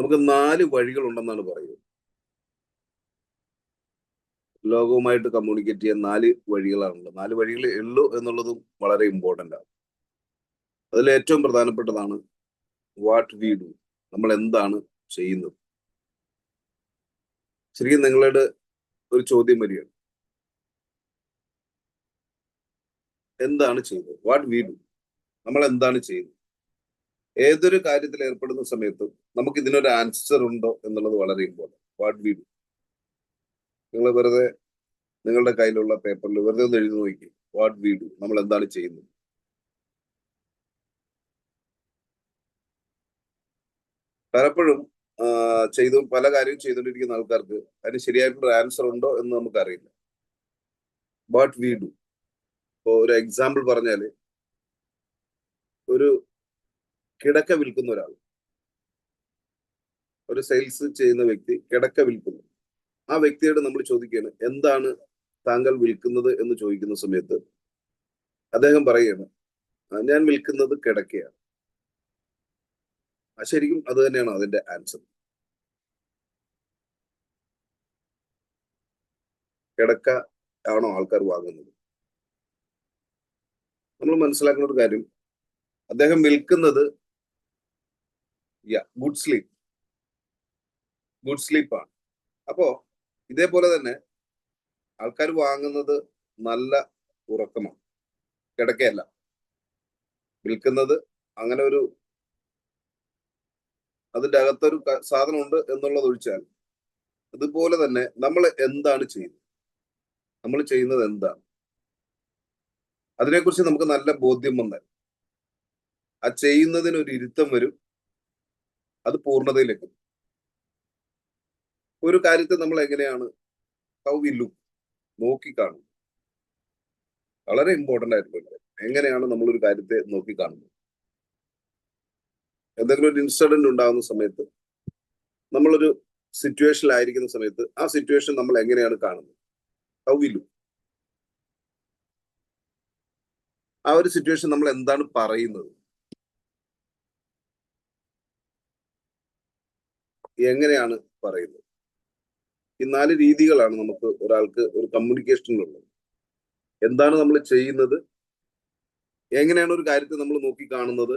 നമുക്ക് നാല് വഴികളുണ്ടെന്നാണ് പറയുന്നത്. ലോകവുമായിട്ട് കമ്മ്യൂണിക്കേറ്റ് ചെയ്യാൻ നാല് വഴികളാണുള്ളത്. നാല് വഴികൾ ഉള്ളൂ എന്നുള്ളതും വളരെ ഇമ്പോർട്ടന്റ് ആണ്. അതിൽ ഏറ്റവും പ്രധാനപ്പെട്ടതാണ് വാട്ട് വി ഡു നമ്മൾ എന്താണ് ചെയ്യുന്നത്. ശരിക്കും നിങ്ങളുടെ ഒരു ചോദ്യം വരികയാണ്. എന്താണ് ചെയ്യുന്നത്? വാട്ട് വി ഡു നമ്മൾ എന്താണ് ചെയ്യുന്നത്? ഏതൊരു കാര്യത്തിൽ ഏർപ്പെടുന്ന സമയത്തും നമുക്ക് ഇതിനൊരു ആൻസർ ഉണ്ടോ എന്നുള്ളത് വളരെ ഇമ്പോർട്ടന്റ് വാട്ട് വി ഡു നിങ്ങൾ വെറുതെ നിങ്ങളുടെ കയ്യിലുള്ള പേപ്പറിൽ വെറുതെ ഒന്ന് എഴുതി നോക്കി വാട്ട് വി ഡു നമ്മൾ എന്താണ് ചെയ്യുന്നത്? പലപ്പോഴും ചെയ്തു പല കാര്യവും ചെയ്തുകൊണ്ടിരിക്കുന്ന ആൾക്കാർക്ക് അതിന് ശരിയായിട്ടുള്ള ആൻസർ ഉണ്ടോ എന്ന് നമുക്കറിയില്ല. വാട്ട് വി ഡു ഇപ്പോ ഒരു എക്സാമ്പിൾ പറഞ്ഞാൽ ഒരു കിടക്ക വിൽക്കുന്ന ഒരാൾ ഒരു സെയിൽസ് ചെയ്യുന്ന വ്യക്തി കിടക്ക വിൽക്കുന്നു. ആ വ്യക്തിയോട് നമ്മൾ ചോദിക്കുകയാണ് എന്താണ് താങ്കൾ വിൽക്കുന്നത് എന്ന് ചോദിക്കുന്ന സമയത്ത് അദ്ദേഹം പറയുകയാണ് ഞാൻ വിൽക്കുന്നത് കിടക്കയാണ്. ശരിക്കും അത് തന്നെയാണ് അതിന്റെ ആൻസർ കിടക്ക ആണോ ആൾക്കാർ വാങ്ങുന്നത്? നമ്മൾ മനസ്സിലാക്കുന്ന ഒരു കാര്യം അദ്ദേഹം വിൽക്കുന്നത് ഗുഡ് സ്ലീപ്പ് ഗുഡ് സ്ലീപ്പാണ് അപ്പോ ഇതേപോലെ തന്നെ ആൾക്കാർ വാങ്ങുന്നത് നല്ല ഉറക്കമാണ്. കിടക്കയല്ല. വിൽക്കുന്നത് അങ്ങനെ ഒരു അതിന്റെ അകത്തൊരു സാധനമുണ്ട് എന്നുള്ളത് ഒഴിച്ചാൽ അതുപോലെ തന്നെ നമ്മൾ എന്താണ് ചെയ്യുന്നത്? നമ്മൾ ചെയ്യുന്നത് എന്താണ്? അതിനെക്കുറിച്ച് നമുക്ക് നല്ല ബോധ്യം വന്നാൽ ആ ചെയ്യുന്നതിനൊരു ഇരുത്തം വരും. അത് പൂർണതയിലെത്തും ഒരു കാര്യത്തെ നമ്മൾ എങ്ങനെയാണ്? ഹൗ വി ലുക്ക് നോക്കിക്കാണുന്നത് വളരെ ഇമ്പോർട്ടന്റ് ആയിട്ടുള്ള എങ്ങനെയാണ് നമ്മൾ ഒരു കാര്യത്തെ നോക്കിക്കാണുന്നത് എന്തെങ്കിലും ഒരു ഇൻസിഡന്റ് ഉണ്ടാകുന്ന സമയത്ത് നമ്മളൊരു സിറ്റുവേഷനിലായിരിക്കുന്ന സമയത്ത് ആ സിറ്റുവേഷൻ നമ്മൾ എങ്ങനെയാണ് കാണുന്നത്? ഹൗ വി ലുക്ക് ആ ഒരു സിറ്റുവേഷൻ നമ്മൾ എന്താണ് പറയുന്നത്? എങ്ങനെയാണ് പറയുന്നത്? ഈ നാല് രീതികളാണ് നമുക്ക് ഒരാൾക്ക് ഒരു കമ്മ്യൂണിക്കേഷനിലുള്ളത് എന്താണ് നമ്മൾ ചെയ്യുന്നത്? എങ്ങനെയാണ് ഒരു കാര്യത്തെ നമ്മൾ നോക്കി കാണുന്നത്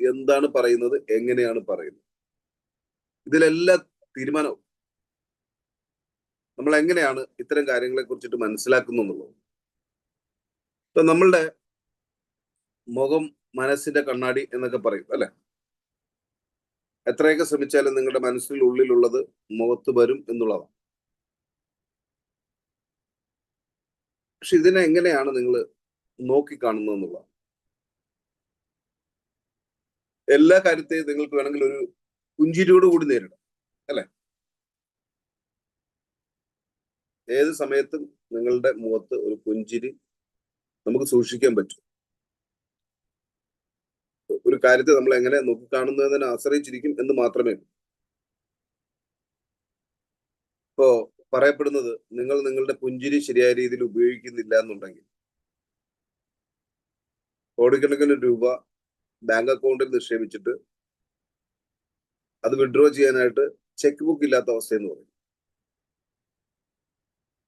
എന്താണ് പറയുന്നത്? എങ്ങനെയാണ് പറയുന്നത്? ഇതിലെല്ലാം തീരുമാനവും നമ്മൾ എങ്ങനെയാണ് ഇത്തരം കാര്യങ്ങളെ കുറിച്ചിട്ട് മനസ്സിലാക്കുന്നു എന്നുള്ളത്. ഇപ്പൊ നമ്മളുടെ മുഖം മനസ്സിന്റെ കണ്ണാടി എന്നൊക്കെ പറയും അല്ലെ? എത്രയൊക്കെ ശ്രമിച്ചാലും നിങ്ങളുടെ മനസ്സിൽ ഉള്ളിലുള്ളത് മുഖത്ത് വരും എന്നുള്ളതാണ്. പക്ഷെ ഇതിനെ എങ്ങനെയാണ് നിങ്ങൾ നോക്കിക്കാണുന്നത് എന്നുള്ളത് എല്ലാ കാര്യത്തെയും നിങ്ങൾക്ക് വേണമെങ്കിൽ ഒരു പുഞ്ചിരിയോട് കൂടി നേരിടാം അല്ലെ? ഏത് സമയത്തും നിങ്ങളുടെ മുഖത്ത് ഒരു പുഞ്ചിരി നമുക്ക് സൂക്ഷിക്കാൻ പറ്റും. ഒരു കാര്യത്തെ നമ്മൾ എങ്ങനെ നോക്കിക്കാണുന്നു എന്നതിനെ ആശ്രയിച്ചിരിക്കും എന്ന് മാത്രമേ ഇപ്പോ പറയപ്പെടുന്നത് നിങ്ങൾ നിങ്ങളുടെ പുഞ്ചിരി ശരിയായ രീതിയിൽ ഉപയോഗിക്കുന്നില്ല എന്നുണ്ടെങ്കിൽ കോടിക്കണക്കിന് രൂപ ബാങ്ക് അക്കൗണ്ടിൽ നിക്ഷേപിച്ചിട്ട് അത് വിഡ്രോ ചെയ്യാനായിട്ട് ചെക്ക് ബുക്ക് ഇല്ലാത്ത അവസ്ഥ എന്ന് പറയും.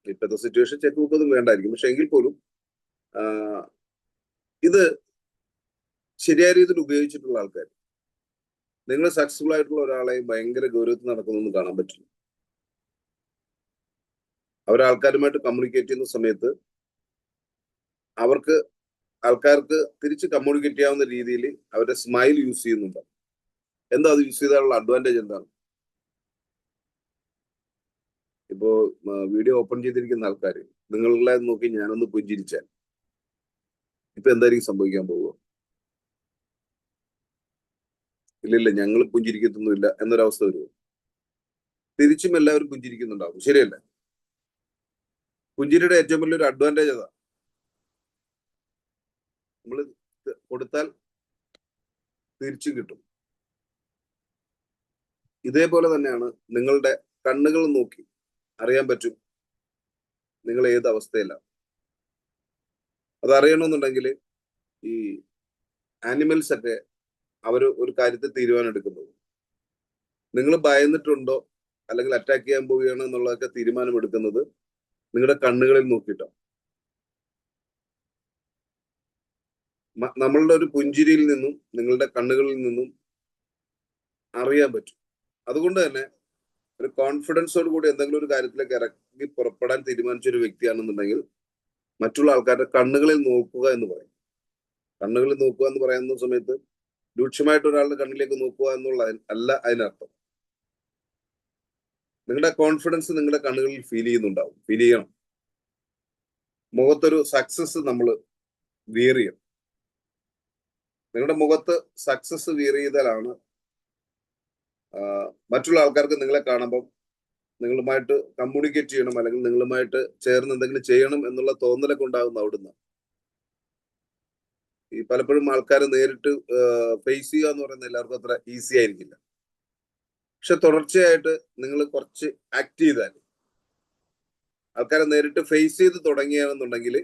ഇപ്പോഴത്തെ സിറ്റുവേഷൻ ചെക്ക് ബുക്ക് ഒന്നും വേണ്ടായിരിക്കും. പക്ഷെ എങ്കിൽ പോലും ഇത് ശരിയായ രീതിയിൽ ഉപയോഗിച്ചിട്ടുള്ള ആൾക്കാർ നിങ്ങൾ സക്സസ്ഫുൾ ആയിട്ടുള്ള ഒരാളെ ഭയങ്കര ഗൗരവത്തിൽ നടക്കുന്നൊന്നും കാണാൻ പറ്റില്ല. അവരാൾക്കാരുമായിട്ട് കമ്മ്യൂണിക്കേറ്റ് ചെയ്യുന്ന സമയത്ത് അവർക്ക് ആൾക്കാർക്ക് തിരിച്ച് കമ്മ്യൂണിക്കേറ്റ് ചെയ്യാവുന്ന രീതിയിൽ അവരുടെ സ്മൈൽ യൂസ് ചെയ്യുന്നുണ്ട്. എന്താ അത് യൂസ് ചെയ്താലുള്ള അഡ്വാന്റേജ് എന്താണ്? ഇപ്പോ വീഡിയോ ഓപ്പൺ ചെയ്തിരിക്കുന്ന ആൾക്കാർ നിങ്ങളെ നോക്കി ഞാനൊന്ന് പുഞ്ചിരിച്ചാൽ ഇപ്പൊ എന്തായിരിക്കും സംഭവിക്കാൻ പോവുക? ഇല്ലില്ല ഞങ്ങൾ പുഞ്ചിരിക്കത്തൊന്നുമില്ല എന്നൊരവസ്ഥ വരുമോ തിരിച്ചും എല്ലാവരും പുഞ്ചിരിക്കുന്നുണ്ടാവും. ശരിയല്ല? പുഞ്ചിരിയുടെ ഏറ്റവും വലിയൊരു അഡ്വാന്റേജ് അതാ നമ്മൾ കൊടുത്താൽ തിരിച്ചും കിട്ടും. ഇതേപോലെ തന്നെയാണ് നിങ്ങളുടെ കണ്ണുകൾ നോക്കി അറിയാൻ പറ്റും നിങ്ങൾ ഏത് അവസ്ഥയിലാണ്. അതറിയണമെന്നുണ്ടെങ്കിൽ ഈ ആനിമൽസ് ഒക്കെ അവർ ഒരു കാര്യത്തിൽ തീരുമാനം എടുക്കുന്നത് നിങ്ങൾ ഭയന്നിട്ടുണ്ടോ? അല്ലെങ്കിൽ അറ്റാക്ക് ചെയ്യാൻ പോവുകയാണ് എന്നുള്ളതൊക്കെ തീരുമാനമെടുക്കുന്നത് നിങ്ങളുടെ കണ്ണുകളിൽ നോക്കിയിട്ടാണ് നമ്മളുടെ ഒരു പുഞ്ചിരിയിൽ നിന്നും നിങ്ങളുടെ കണ്ണുകളിൽ നിന്നും അറിയാൻ പറ്റും. അതുകൊണ്ട് തന്നെ ഒരു കോൺഫിഡൻസോട് കൂടി എന്തെങ്കിലും ഒരു കാര്യത്തിലേക്ക് ഇറങ്ങി പുറപ്പെടാൻ തീരുമാനിച്ച ഒരു വ്യക്തിയാണെന്നുണ്ടെങ്കിൽ മറ്റുള്ള ആൾക്കാരുടെ കണ്ണുകളിൽ നോക്കുക എന്ന് പറയും. കണ്ണുകളിൽ നോക്കുക എന്ന് പറയുന്ന സമയത്ത് രൂക്ഷമായിട്ട് ഒരാളുടെ കണ്ണിലേക്ക് നോക്കുക എന്നുള്ള അല്ല അതിനർത്ഥം. നിങ്ങളുടെ കോൺഫിഡൻസ് നിങ്ങളുടെ കണ്ണുകളിൽ ഫീൽ ചെയ്യുന്നുണ്ടാവും. ഫീൽ ചെയ്യണം. മുഖത്തൊരു സക്സസ് നമ്മൾ ചെയ്യണം. നിങ്ങളുടെ മുഖത്ത് സക്സസ് വിയർ മറ്റുള്ള ആൾക്കാർക്ക് നിങ്ങളെ കാണുമ്പം നിങ്ങളുമായിട്ട് കമ്മ്യൂണിക്കേറ്റ് ചെയ്യണം അല്ലെങ്കിൽ നിങ്ങളുമായിട്ട് ചേർന്ന് എന്തെങ്കിലും ചെയ്യണം എന്നുള്ള തോന്നലൊക്കെ ഉണ്ടാകുന്ന അവിടുന്ന്. ഈ പലപ്പോഴും ആൾക്കാരെ നേരിട്ട് ഫേസ് ചെയ്യുക എന്ന് പറയുന്നത് എല്ലാവർക്കും അത്ര ഈസി ആയിരിക്കില്ല. പക്ഷെ തുടർച്ചയായിട്ട് നിങ്ങൾ കുറച്ച് ആക്ട് ചെയ്താൽ ആൾക്കാരെ നേരിട്ട് ഫേസ് ചെയ്ത് തുടങ്ങിയാണെന്നുണ്ടെങ്കിൽ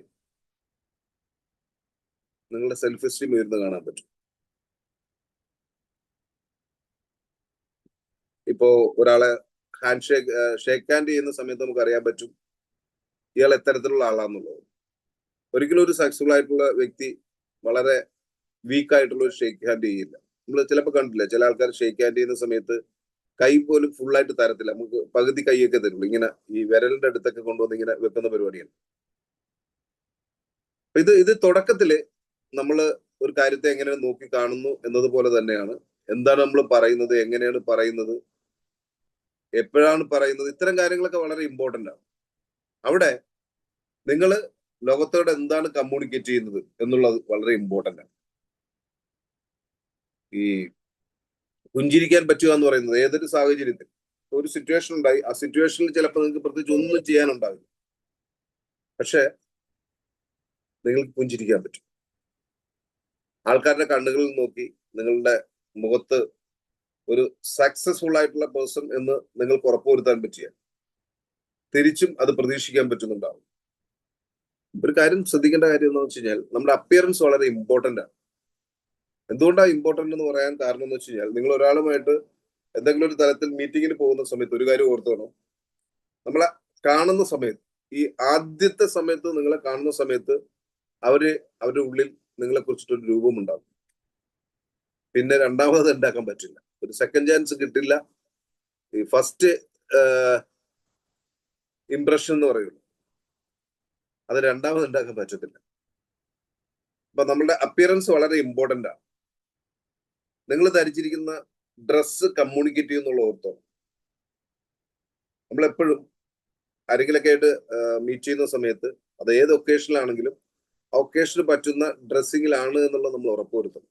നിങ്ങളുടെ സെൽഫ് എസ്റ്റീം ഉയർന്നു കാണാൻ പറ്റും. ഇപ്പോ ഒരാളെ ഹാൻഡ് ഷേക്ക് ഷേക്ക് ഹാൻഡ് ചെയ്യുന്ന സമയത്ത് നമുക്ക് അറിയാൻ പറ്റും ഇയാൾ എത്തരത്തിലുള്ള ആളാന്നുള്ളത്. ഒരിക്കലും ഒരു സക്സസ്ഫുൾ ആയിട്ടുള്ള വ്യക്തി വളരെ വീക്ക് ആയിട്ടുള്ള ഒരു ഷേക്ക് ഹാൻഡ് ചെയ്യില്ല. നമ്മൾ ചിലപ്പോൾ കണ്ടില്ല ചില ആൾക്കാർ ഷേക്ക് ഹാൻഡ് ചെയ്യുന്ന സമയത്ത് കൈ പോലും ഫുള്ളായിട്ട് തരത്തില്ല. നമുക്ക് പകുതി കൈയൊക്കെ തരുള്ളൂ. ഇങ്ങനെ ഈ വിരലിന്റെ അടുത്തൊക്കെ കൊണ്ടുവന്ന് ഇങ്ങനെ വെക്കുന്ന പരിപാടിയാണ്. ഇത് ഇത് തുടക്കത്തിൽ നമ്മൾ ഒരു കാര്യത്തെ എങ്ങനെ നോക്കി കാണുന്നു എന്നതുപോലെ തന്നെയാണ്. എന്താണ് നമ്മൾ പറയുന്നത് എങ്ങനെയാണ് പറയുന്നത് എപ്പോഴാണ് പറയുന്നത് ഇത്തരം കാര്യങ്ങളൊക്കെ വളരെ ഇമ്പോർട്ടന്റ് ആണ്. അവിടെ നിങ്ങൾ ലോകത്തോട് എന്താണ് കമ്മ്യൂണിക്കേറ്റ് ചെയ്യുന്നത് എന്നുള്ളത് വളരെ ഇമ്പോർട്ടന്റ് ആണ്. ഈ പുഞ്ചിരിക്കാൻ പറ്റുക എന്ന് പറയുന്നത് ഏതൊരു സാഹചര്യത്തിൽ ഒരു സിറ്റുവേഷൻ ഉണ്ടായി ആ സിറ്റുവേഷനിൽ ചിലപ്പോൾ നിങ്ങൾക്ക് പ്രത്യേകിച്ച് ഒന്നും ചെയ്യാനുണ്ടാവില്ല. പക്ഷെ നിങ്ങൾക്ക് പുഞ്ചിരിക്കാൻ പറ്റും. ആൾക്കാരുടെ കണ്ണുകളിൽ നോക്കി നിങ്ങളുടെ മുഖത്ത് ഒരു സക്സസ്ഫുൾ ആയിട്ടുള്ള പേഴ്സൺ എന്ന് നിങ്ങൾക്ക് ഉറപ്പുവരുത്താൻ പറ്റിയ തിരിച്ചും അത് പ്രതീക്ഷിക്കാൻ പറ്റുന്നുണ്ടാവും. ഒരു കാര്യം ശ്രദ്ധിക്കേണ്ട കാര്യം എന്ന് വെച്ച് കഴിഞ്ഞാൽ നമ്മുടെ അപ്പിയറൻസ് വളരെ ഇമ്പോർട്ടന്റ് ആണ്. എന്തുകൊണ്ടാണ് ഇമ്പോർട്ടന്റ് എന്ന് പറയാൻ കാരണം എന്ന് വെച്ച് കഴിഞ്ഞാൽ നിങ്ങൾ ഒരാളുമായിട്ട് എന്തെങ്കിലും ഒരു തലത്തിൽ മീറ്റിങ്ങിന് പോകുന്ന സമയത്ത് ഒരു കാര്യം ഓർത്തോണം നമ്മളെ കാണുന്ന സമയത്ത് ഈ ആദ്യത്തെ സമയത്ത് നിങ്ങളെ കാണുന്ന സമയത്ത് അവർ അവരുടെ ഉള്ളിൽ നിങ്ങളെ കുറിച്ചിട്ടൊരു രൂപമുണ്ടാകും പിന്നെ രണ്ടാമത് ഉണ്ടാക്കാൻ പറ്റില്ല. ഒരു സെക്കൻഡ് ചാൻസ് കിട്ടില്ല. ഈ ഫസ്റ്റ് ഇംപ്രഷൻ എന്ന് പറയുള്ളൂ. അത് രണ്ടാമത് ഉണ്ടാക്കാൻ പറ്റത്തില്ല. അപ്പൊ നമ്മളുടെ അപ്പിയറൻസ് വളരെ ഇമ്പോർട്ടന്റ് ആണ്. നിങ്ങൾ ധരിച്ചിരിക്കുന്ന ഡ്രസ്സ് കമ്മ്യൂണിക്കേറ്റ് ചെയ്യുന്നുള്ള ഓർത്തോ? നമ്മളെപ്പോഴും ആരെങ്കിലൊക്കെ ആയിട്ട് മീറ്റ് ചെയ്യുന്ന സമയത്ത് അത് ഏത് ഒക്കേഷനിലാണെങ്കിലും ആ ഒക്കേഷന് പറ്റുന്ന ഡ്രസ്സിങ്ങിലാണ് എന്നുള്ളത് നമ്മൾ ഉറപ്പുവരുത്തണം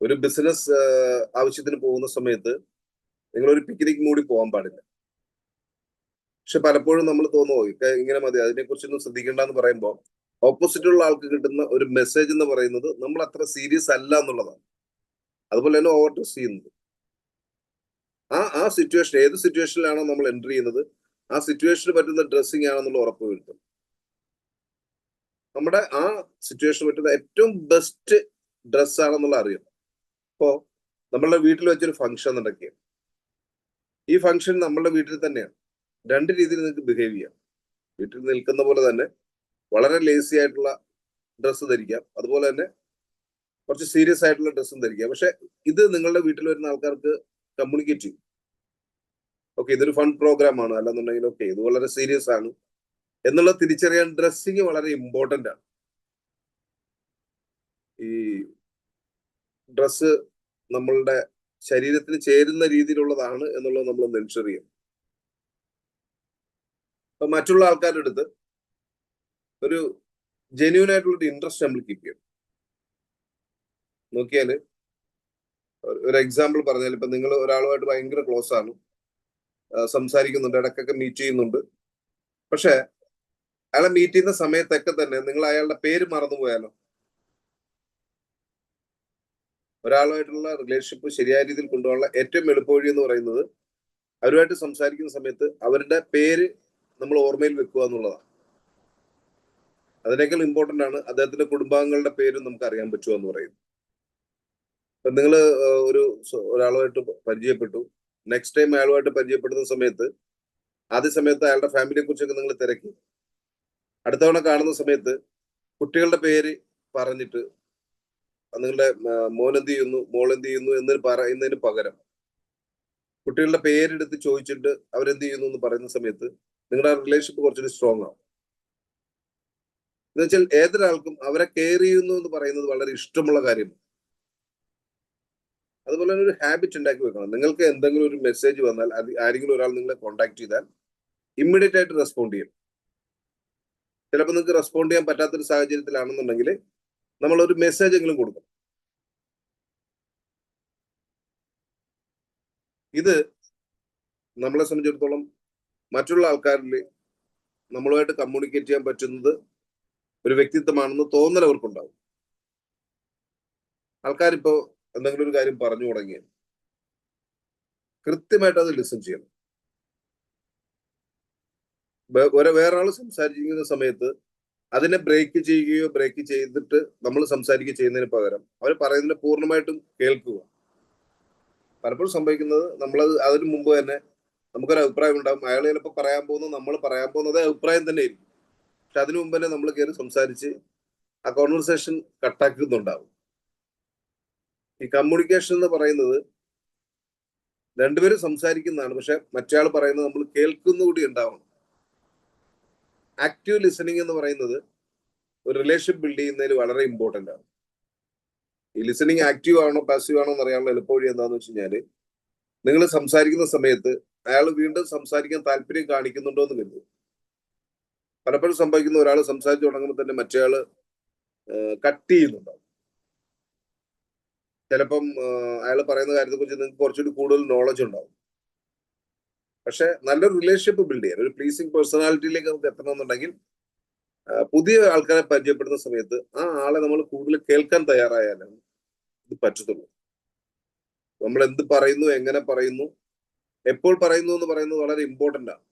ഒരു ബിസിനസ് ആവശ്യത്തിന് പോകുന്ന സമയത്ത് നിങ്ങൾ ഒരു പിക്നിക് മൂടി പോകാൻ പാടില്ല. പക്ഷെ പലപ്പോഴും നമ്മൾ തോന്നുമോ ഇങ്ങനെ മതി അതിനെക്കുറിച്ചൊന്നും ശ്രദ്ധിക്കേണ്ട എന്ന് പറയുമ്പോൾ ഓപ്പോസിറ്റ് ഉള്ള ആൾക്ക് കിട്ടുന്ന ഒരു മെസ്സേജ് എന്ന് പറയുന്നത് നമ്മൾ അത്ര സീരിയസ് അല്ല എന്നുള്ളതാണ്. അതുപോലെ തന്നെ ഓവർ ചെയ്യുന്നത്. ആ ആ സിറ്റുവേഷൻ ഏത് സിറ്റുവേഷനിലാണോ നമ്മൾ എൻട്രി ചെയ്യുന്നത് ആ സിറ്റുവേഷന് പറ്റുന്ന ഡ്രസ്സിങ് ആണെന്നുള്ള ഉറപ്പ് വരുത്തും നമ്മുടെ ആ സിറ്റുവേഷൻ പറ്റുന്ന ഏറ്റവും ബെസ്റ്റ് ഡ്രസ്സാണെന്നുള്ള അറിയാം ഇപ്പോ നമ്മളുടെ വീട്ടിൽ വെച്ചൊരു ഫംഗ്ഷൻ നടക്കുകയാണ്. ഈ ഫംഗ്ഷൻ നമ്മളുടെ വീട്ടിൽ തന്നെയാണ്. രണ്ട് രീതിയിൽ നിങ്ങൾക്ക് ബിഹേവ് ചെയ്യാം. വീട്ടിൽ നിൽക്കുന്ന പോലെ തന്നെ വളരെ ലേസി ആയിട്ടുള്ള ഡ്രസ്സ് ധരിക്കാം. അതുപോലെ തന്നെ കുറച്ച് സീരിയസ് ആയിട്ടുള്ള ഡ്രസ്സും ധരിക്കാം. പക്ഷെ ഇത് നിങ്ങളുടെ വീട്ടിൽ വരുന്ന ആൾക്കാർക്ക് കമ്മ്യൂണിക്കേറ്റ് ചെയ്യും. ഓക്കെ ഇതൊരു ഫൺ പ്രോഗ്രാം ആണ്. അല്ലെന്നുണ്ടെങ്കിൽ ഓക്കെ ഇത് വളരെ സീരിയസ് ആണ്. എന്നുള്ള തിരിച്ചറിയാൻ ഡ്രസ്സിങ് വളരെ ഇമ്പോർട്ടന്റ് ആണ്. ഈ ഡ്രസ്സ് നമ്മളുടെ ശരീരത്തിന് ചേരുന്ന രീതിയിലുള്ളതാണ് എന്നുള്ളത് നമ്മൾ മെൻഷർ ചെയ്യണം അപ്പൊ മറ്റുള്ള ആൾക്കാരുടെ അടുത്ത് ഒരു ജെന്യൂൻ ആയിട്ടുള്ള ഇൻട്രസ്റ്റ് നമ്മൾ കീപ്പ് ചെയ്യണം. നോക്കിയാൽ ഒരു എക്സാമ്പിൾ പറഞ്ഞാൽ ഇപ്പൊ നിങ്ങൾ ഒരാളുമായിട്ട് ഭയങ്കര ക്ലോസ് ആണ്. സംസാരിക്കുന്നുണ്ട് ഇടക്കൊക്കെ മീറ്റ് ചെയ്യുന്നുണ്ട്. പക്ഷെ അയാളെ മീറ്റ് ചെയ്യുന്ന സമയത്തൊക്കെ തന്നെ നിങ്ങൾ അയാളുടെ പേര് മറന്നു പോയാലോ ഒരാളുമായിട്ടുള്ള റിലേഷൻഷിപ്പ് ശരിയായ രീതിയിൽ കൊണ്ടുപോകാനുള്ള ഏറ്റവും എളുപ്പവഴി എന്ന് പറയുന്നത് അവരുമായിട്ട് സംസാരിക്കുന്ന സമയത്ത് അവരുടെ പേര് നമ്മൾ ഓർമ്മയിൽ വെക്കുക എന്നുള്ളതാണ്. അതിനേക്കാൾ ഇമ്പോർട്ടന്റ് ആണ് അദ്ദേഹത്തിന്റെ കുടുംബാംഗങ്ങളുടെ പേരും നമുക്ക് അറിയാൻ പറ്റുമോ എന്ന് പറയുന്നത്. ഇപ്പൊ നിങ്ങൾ ഒരു ഒരാളുമായിട്ട് പരിചയപ്പെട്ടു. നെക്സ്റ്റ് ടൈം അയാളുമായിട്ട് പരിചയപ്പെടുന്ന സമയത്ത് ആദ്യ സമയത്ത് അയാളുടെ ഫാമിലിയെ കുറിച്ചൊക്കെ നിങ്ങൾ തിരക്കി. അടുത്ത തവണ കാണുന്ന സമയത്ത് കുട്ടികളുടെ പേര് പറഞ്ഞിട്ട് നിങ്ങളുടെ മോൻ എന്ത് ചെയ്യുന്നു മോൾ എന്ത് ചെയ്യുന്നു എന്ന് പറയുന്നതിന് പകരം കുട്ടികളുടെ പേരെടുത്ത് ചോദിച്ചിട്ട് അവരെന്ത് ചെയ്യുന്നു എന്ന് പറയുന്ന സമയത്ത് നിങ്ങളുടെ റിലേഷൻഷിപ്പ് കുറച്ചുകൂടി സ്ട്രോങ് ആവും. എന്ന് വെച്ചാൽ ഏതൊരാൾക്കും അവരെ കെയർ ചെയ്യുന്നു എന്ന് പറയുന്നത് വളരെ ഇഷ്ടമുള്ള കാര്യമാണ്. അതുപോലെ തന്നെ ഒരു ഹാബിറ്റ് ഉണ്ടാക്കി വെക്കണം. നിങ്ങൾക്ക് എന്തെങ്കിലും ഒരു മെസ്സേജ് വന്നാൽ അത് ആരെങ്കിലും ഒരാൾ നിങ്ങളെ കോൺടാക്ട് ചെയ്താൽ ഇമ്മീഡിയറ്റ് ആയിട്ട് റെസ്പോണ്ട് ചെയ്യണം. ചിലപ്പോൾ നിങ്ങൾക്ക് റെസ്പോണ്ട് ചെയ്യാൻ പറ്റാത്തൊരു സാഹചര്യത്തിലാണെന്നുണ്ടെങ്കിൽ നമ്മൾ ഒരു മെസ്സേജ് എങ്കിലും കൊടുക്കണം. ഇത് നമ്മളെ സംബന്ധിച്ചിടത്തോളം മറ്റുള്ള ആൾക്കാരിൽ നമ്മളുമായിട്ട് കമ്മ്യൂണിക്കേറ്റ് ചെയ്യാൻ പറ്റുന്നത് ഒരു വ്യക്തിത്വമാണെന്ന് തോന്നൽ അവർക്കുണ്ടാവും. ആൾക്കാരിപ്പോ എന്തെങ്കിലും ഒരു കാര്യം പറഞ്ഞു തുടങ്ങിയാൽ കൃത്യമായിട്ട് അത് ലിസൺ ചെയ്യണം. വേറെ ആൾ സംസാരിക്കുന്ന സമയത്ത് അതിനെ ബ്രേക്ക് ചെയ്യുകയോ ബ്രേക്ക് ചെയ്തിട്ട് നമ്മൾ സംസാരിക്കുകയോ ചെയ്യുന്നതിന് പകരം അവർ പറയുന്നതിനെ പൂർണമായിട്ടും കേൾക്കുക. പലപ്പോഴും സംഭവിക്കുന്നത് നമ്മളത് അതിന് മുമ്പ് തന്നെ നമുക്കൊരു അഭിപ്രായം ഉണ്ടാകും അയാൾ ചിലപ്പോൾ പറയാൻ പോകുന്നത് നമ്മൾ പറയാൻ പോകുന്നത് അഭിപ്രായം തന്നെ ആയിരിക്കും. പക്ഷെ അതിനു മുമ്പ് തന്നെ നമ്മൾ കയറി സംസാരിച്ച് ആ കോൺവെർസേഷൻ കട്ടാക്കുന്നുണ്ടാവും ഈ കമ്മ്യൂണിക്കേഷൻ എന്ന് പറയുന്നത് രണ്ടുപേരും സംസാരിക്കുന്നതാണ്. പക്ഷെ മറ്റേ പറയുന്നത് നമ്മൾ കേൾക്കുന്ന കൂടി ഉണ്ടാവണം. ആക്റ്റീവ് ലിസണിങ് എന്ന് പറയുന്നത് ഒരു റിലേഷൻ ബിൽഡ് ചെയ്യുന്നതിൽ വളരെ ഇമ്പോർട്ടന്റ് ആണ്. ഈ ലിസണിങ് ആക്റ്റീവ് ആണോ പാസീവ് ആണോ എന്ന് അറിയാനുള്ള എളുപ്പവഴി എന്താണെന്ന് വെച്ച് കഴിഞ്ഞാൽ നിങ്ങൾ സംസാരിക്കുന്ന സമയത്ത് അയാൾ വീണ്ടും സംസാരിക്കാൻ താല്പര്യം കാണിക്കുന്നുണ്ടോ എന്ന് കരുതും പലപ്പോഴും സംഭവിക്കുന്ന ഒരാൾ സംസാരിച്ചു തുടങ്ങുമ്പോൾ തന്നെ മറ്റേയാൾ കട്ട് ചെയ്യുന്നുണ്ടാവും. ചിലപ്പം അയാൾ പറയുന്ന കാര്യത്തെ കുറിച്ച് നിങ്ങൾക്ക് കുറച്ചുകൂടി കൂടുതൽ നോളജ് ഉണ്ടാവും. പക്ഷെ നല്ലൊരു റിലേഷൻഷിപ്പ് ബിൽഡ് ചെയ്യാൻ ഒരു പ്ലീസിങ് പേഴ്സണാലിറ്റിയിലേക്ക് നമുക്ക് എത്തണമെന്നുണ്ടെങ്കിൽ പുതിയ ആൾക്കാരെ പരിചയപ്പെടുന്ന സമയത്ത് ആ ആളെ നമ്മൾ കൂടുതൽ കേൾക്കാൻ തയ്യാറായാലാണ് ഇത് പറ്റത്തുള്ളൂ. നമ്മൾ എന്ത് പറയുന്നു എങ്ങനെ പറയുന്നു എപ്പോൾ പറയുന്നു എന്ന് പറയുന്നത് വളരെ ഇമ്പോർട്ടന്റ് ആണ്.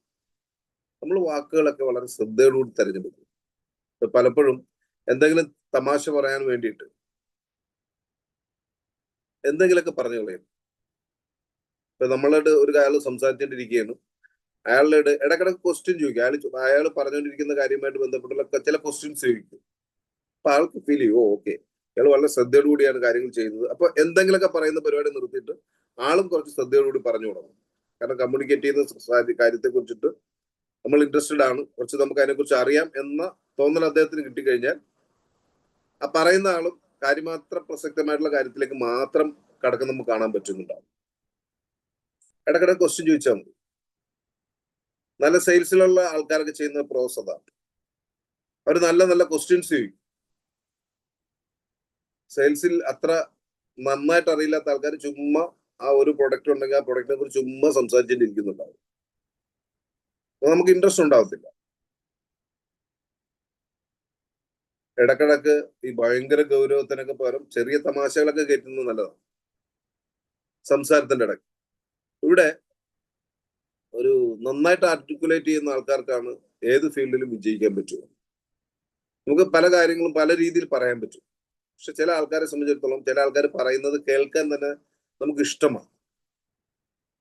നമ്മൾ വാക്കുകളൊക്കെ വളരെ ശ്രദ്ധയോടുകൂടി തിരഞ്ഞെടുക്കും. പലപ്പോഴും എന്തെങ്കിലും തമാശ പറയാൻ വേണ്ടിയിട്ട് എന്തെങ്കിലുമൊക്കെ പറഞ്ഞു കളയും. ഇപ്പൊ നമ്മളോട് ഒരു അയാൾ സംസാരിച്ചുകൊണ്ടിരിക്കുകയാണ് അയാളുടെ ഇടക്കിടക്ക് ക്വസ്റ്റ്യൻ ചോദിക്കും. അയാൾ അയാൾ പറഞ്ഞുകൊണ്ടിരിക്കുന്ന കാര്യമായിട്ട് ബന്ധപ്പെട്ടുള്ള ചില ക്വസ്റ്റ്യൻസ് ചോദിക്കും. അപ്പൊ ആൾക്ക് ഫീൽ ചെയ്യും ഓ ഓക്കെ അയാൾ വളരെ ശ്രദ്ധയോടുകൂടിയാണ് കാര്യങ്ങൾ ചെയ്യുന്നത്. അപ്പൊ എന്തെങ്കിലുമൊക്കെ പറയുന്ന പരിപാടി നിർത്തിയിട്ട് ആളും കുറച്ച് ശ്രദ്ധയോടുകൂടി പറഞ്ഞു തുടങ്ങും. കാരണം കമ്മ്യൂണിക്കേറ്റ് ചെയ്യുന്ന കാര്യത്തെ കുറിച്ചിട്ട് നമ്മൾ ഇൻട്രസ്റ്റഡ് ആണ്. കുറച്ച് നമുക്ക് അതിനെക്കുറിച്ച് അറിയാം എന്ന തോന്നൽ അദ്ദേഹത്തിന് കിട്ടിക്കഴിഞ്ഞാൽ ആ പറയുന്ന ആളും കാര്യമാത്ര പ്രസക്തമായിട്ടുള്ള കാര്യത്തിലേക്ക് മാത്രം കടക്കം നമുക്ക് കാണാൻ പറ്റുന്നുണ്ടാവും. ഇടക്കിടെ ക്വസ്റ്റ്യൻ ചോദിച്ചാൽ മതി. നല്ല സെയിൽസിലുള്ള ആൾക്കാരൊക്കെ ചെയ്യുന്ന പ്രോസസ് അതാണ്. അവർ നല്ല നല്ല ക്വസ്റ്റ്യൻസ് ചോദിക്കും. സെയിൽസിൽ അത്ര നന്നായിട്ട് അറിയില്ലാത്ത ആൾക്കാർ ചുമ്മാ ആ ഒരു പ്രൊഡക്റ്റ് ഉണ്ടെങ്കിൽ ആ പ്രൊഡക്റ്റിനെ കുറിച്ച് ചുമ്മാ സംസാരിച്ചിട്ടിരിക്കുന്നുണ്ടാവും അപ്പൊ നമുക്ക് ഇൻട്രസ്റ്റ് ഉണ്ടാവത്തില്ല. ഇടക്കിടക്ക് ഈ ഭയങ്കര ഗൗരവത്തിനൊക്കെ പകരം ചെറിയ തമാശകളൊക്കെ കയറ്റുന്നത് നല്ലതാണ്. സംസാരത്തിന്റെ ഇടയ്ക്ക്. ഇവിടെ ഒരു നന്നായിട്ട് ആർട്ടിക്കുലേറ്റ് ചെയ്യുന്ന ആൾക്കാർക്കാണ് ഏത് ഫീൽഡിലും വിജയിക്കാൻ പറ്റുക. നമുക്ക് പല കാര്യങ്ങളും പല രീതിയിൽ പറയാൻ പറ്റും. പക്ഷെ ചില ആൾക്കാരെ സംബന്ധിച്ചിടത്തോളം ചില ആൾക്കാർ പറയുന്നത് കേൾക്കാൻ തന്നെ നമുക്ക് ഇഷ്ടമാണ്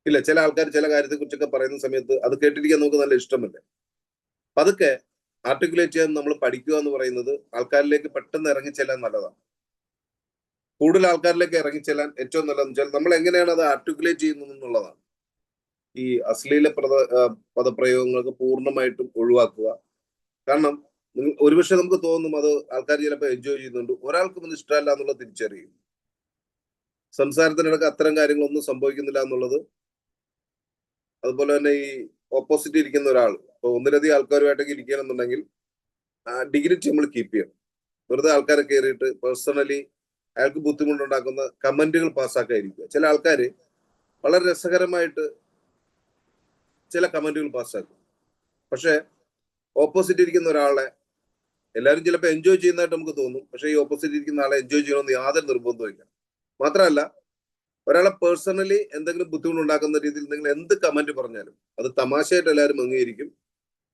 ഇല്ല ചില ആൾക്കാർ ചില കാര്യത്തെ കുറിച്ചൊക്കെ പറയുന്ന സമയത്ത് അത് കേട്ടിരിക്കാൻ നമുക്ക് നല്ല ഇഷ്ടമല്ലേ? അപ്പൊ അതൊക്കെ ആർട്ടിക്കുലേറ്റ് ചെയ്യാൻ നമ്മൾ പഠിക്കുക എന്ന് പറയുന്നത് ആൾക്കാരിലേക്ക് പെട്ടെന്ന് ഇറങ്ങി ഇറങ്ങിച്ചെല്ലാൻ നല്ലതാണ്. കൂടുതൽ ആൾക്കാരിലേക്ക് ഇറങ്ങി ഇറങ്ങിച്ചെല്ലാൻ ഏറ്റവും നല്ലതെന്ന് വെച്ചാൽ നമ്മൾ എങ്ങനെയാണ് അത് ആർട്ടിക്കുലേറ്റ് ചെയ്യുന്നത് എന്നുള്ളതാണ്. ഈ അശ്ലീല പ്രദ പദപ്രയോഗങ്ങൾക്ക് പൂർണമായിട്ടും ഒഴിവാക്കുക. കാരണം ഒരുപക്ഷെ നമുക്ക് തോന്നും അത് ആൾക്കാർ ചിലപ്പോൾ എൻജോയ് ചെയ്യുന്നുണ്ട്. ഒരാൾക്കും അത് ഇഷ്ടമല്ല എന്നുള്ളത് തിരിച്ചറിയും. സംസാരത്തിനിടക്ക് അത്തരം കാര്യങ്ങളൊന്നും സംഭവിക്കുന്നില്ല എന്നുള്ളത് അതുപോലെ തന്നെ ഈ ഓപ്പോസിറ്റ് ഇരിക്കുന്ന ഒരാൾ ഇപ്പൊ ഒന്നിലധികം ആൾക്കാരുമായിട്ടൊക്കെ ഇരിക്കുകയാണെന്നുണ്ടെങ്കിൽ ഡിഗ്നിറ്റി നമ്മൾ കീപ്പ് ചെയ്യണം. വെറുതെ ആൾക്കാരെ കയറിയിട്ട് പേഴ്സണലി അയാൾക്ക് ബുദ്ധിമുട്ടുണ്ടാക്കുന്ന കമന്റുകൾ പാസ്സാക്കാതിരിക്കുക. ചില ആൾക്കാർ വളരെ രസകരമായിട്ട് ചില കമന്റുകൾ പാസ്സാക്കും. പക്ഷേ ഓപ്പോസിറ്റ് ഇരിക്കുന്ന ഒരാളെ എല്ലാവരും ചിലപ്പോൾ എൻജോയ് ചെയ്യുന്നതായിട്ട് നമുക്ക് തോന്നും. പക്ഷേ ഈ ഓപ്പോസിറ്റ് ഇരിക്കുന്ന ആളെ എൻജോയ് ചെയ്യണമെന്ന് യാതൊരു നിർബന്ധവും മാത്രമല്ല ഒരാളെ പേഴ്സണലി എന്തെങ്കിലും ബുദ്ധിമുട്ടുണ്ടാക്കുന്ന രീതിയിൽ നിങ്ങൾ എന്ത് കമന്റ് പറഞ്ഞാലും അത് തമാശയായിട്ട് എല്ലാവരും അംഗീകരിക്കും.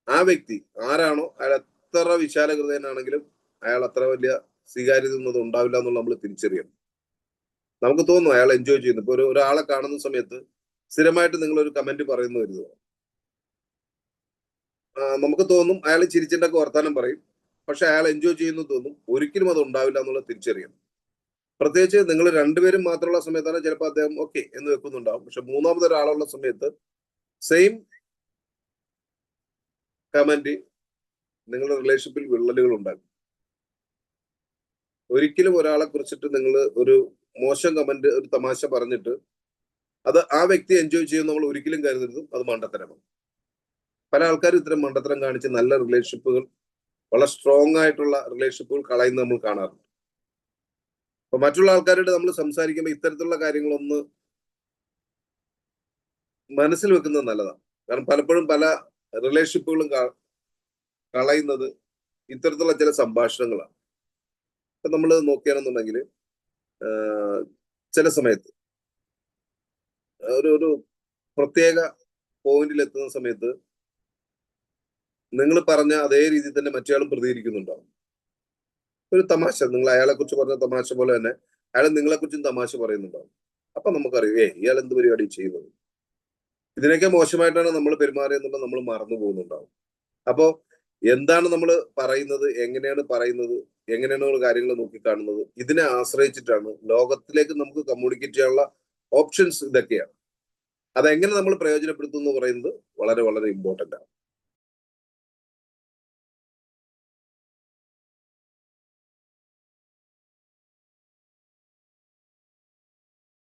ആ വ്യക്തി ആരാണോ അയാൾ എത്ര വിശാല ഹൃദയനാണെങ്കിലും അയാൾ അത്ര വലിയ സ്വീകാര്യത ഒന്നും ഉണ്ടാവില്ല എന്നുള്ള നമ്മൾ തിരിച്ചറിയണം. നമുക്ക് തോന്നും അയാൾ എൻജോയ് ചെയ്യുന്നു. ഇപ്പൊ ഒരു ഒരാളെ കാണുന്ന സമയത്ത് സ്ഥിരമായിട്ട് നിങ്ങൾ ഒരു കമന്റ് പറയുന്നു കരുതുക നമുക്ക് തോന്നും അയാൾ ചിരിച്ചിട്ടൊക്കെ വർത്താനം പറയും. പക്ഷെ അയാൾ എൻജോയ് ചെയ്യുന്നു തോന്നും. ഒരിക്കലും അത് ഉണ്ടാവില്ല എന്നുള്ളത് തിരിച്ചറിയണം. പ്രത്യേകിച്ച് നിങ്ങൾ രണ്ടുപേരും മാത്രമുള്ള സമയത്താണ് ചിലപ്പോൾ അദ്ദേഹം ഓക്കെ എന്ന് വെക്കുന്നുണ്ടാവും. പക്ഷെ മൂന്നാമത് ഒരാളുള്ള സമയത്ത് സെയിം കമന്റ് നിങ്ങളുടെ റിലേഷൻഷിപ്പിൽ വിള്ളലുകൾ ഉണ്ടാകും. ഒരിക്കലും ഒരാളെ കുറിച്ചിട്ട് നിങ്ങൾ ഒരു മോശം കമന്റ് ഒരു തമാശ പറഞ്ഞിട്ട് അത് ആ വ്യക്തി എൻജോയ് ചെയ്യും നമ്മൾ ഒരിക്കലും കരുതരുതും. അത് മണ്ടത്തരമാണ്. പല ആൾക്കാരും ഇത്തരം മണ്ടത്തരം കാണിച്ച് നല്ല റിലേഷൻഷിപ്പുകൾ വളരെ സ്ട്രോങ് ആയിട്ടുള്ള റിലേഷൻഷിപ്പുകൾ കളയുന്ന നമ്മൾ കാണാറുണ്ട്. അപ്പൊ മറ്റുള്ള ആൾക്കാരോട് നമ്മൾ സംസാരിക്കുമ്പോൾ ഇത്തരത്തിലുള്ള കാര്യങ്ങളൊന്ന് മനസ്സിൽ വെക്കുന്നത് നല്ലതാണ് കാരണം പലപ്പോഴും പല റിലേഷൻഷിപ്പുകളും കളയുന്നത് ഇത്തരത്തിലുള്ള ചില സംഭാഷണങ്ങളാണ്. ഇപ്പൊ നമ്മൾ നോക്കുകയാണെന്നുണ്ടെങ്കിൽ ചില സമയത്ത് ഒരു ഒരു പ്രത്യേക പോയിന്റിൽ എത്തുന്ന സമയത്ത് നിങ്ങൾ പറഞ്ഞ അതേ രീതിയിൽ തന്നെ മറ്റേയാളും പ്രതികരിക്കുന്നുണ്ടാവും. ഒരു തമാശ. നിങ്ങൾ അയാളെ കുറിച്ച് പറഞ്ഞ തമാശ പോലെ തന്നെ അയാൾ നിങ്ങളെ കുറിച്ചും തമാശ പറയുന്നുണ്ടാവും. അപ്പൊ നമുക്കറിയാം ഏ ഇയാൾ എന്ത് പരിപാടി ചെയ്യുന്നത് ഇതിനൊക്കെ മോശമായിട്ടാണ് നമ്മൾ പെരുമാറിയെന്നുള്ളത് നമ്മൾ മറന്നു പോകുന്നുണ്ടാവും. അപ്പോ എന്താണ് നമ്മൾ പറയുന്നത്? എങ്ങനെയാണ് പറയുന്നത്? എങ്ങനെയാണ് നമ്മൾ കാര്യങ്ങൾ നോക്കിക്കാണുന്നത്? ഇതിനെ ആശ്രയിച്ചിട്ടാണ് ലോകത്തിലേക്ക് നമുക്ക് കമ്മ്യൂണിക്കേറ്റ് ചെയ്യാനുള്ള ഓപ്ഷൻസ് ഇതൊക്കെയാണ്. അതെങ്ങനെ നമ്മൾ പ്രയോജനപ്പെടുത്തും എന്ന് പറയുന്നത് വളരെ വളരെ ഇമ്പോർട്ടന്റ് ആണ്.